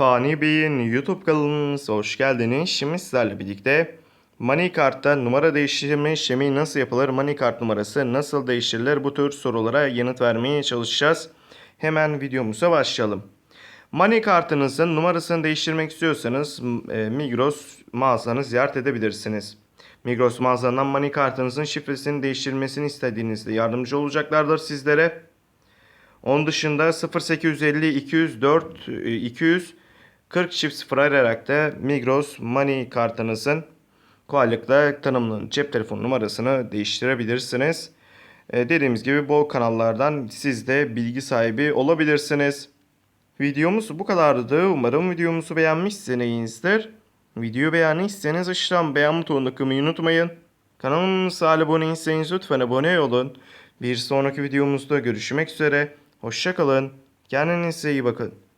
Fani Bey'in YouTube kanalımıza hoş geldiniz. Şimdi sizlerle birlikte MoneyCard'da numara değiştirme işlemi nasıl yapılır? MoneyCard numarası nasıl değiştirilir? Bu tür sorulara yanıt vermeye çalışacağız. Hemen videomuza başlayalım. MoneyCard'ınızın numarasını değiştirmek istiyorsanız e, Migros mağazanı ziyaret edebilirsiniz. Migros mağazanından MoneyCard'ınızın şifresini değiştirmesini istediğinizde yardımcı olacaklardır sizlere. Onun dışında 0850 204 200 40 çift sıfır arayarak da Migros Money kartınızın kolaylıkla tanımlı cep telefon numarasını değiştirebilirsiniz. Ee, dediğimiz gibi bu kanallardan siz de bilgi sahibi olabilirsiniz. Videomuz bu kadardı. Umarım videomuzu beğenmişsinizdir. Videoyu beğendiyseniz aşağıdan beğen butonuna tıklamayı unutmayın. Kanalımıza abone değilseniz lütfen abone olun. Bir sonraki videomuzda görüşmek üzere. Hoşçakalın. Kendinize iyi bakın.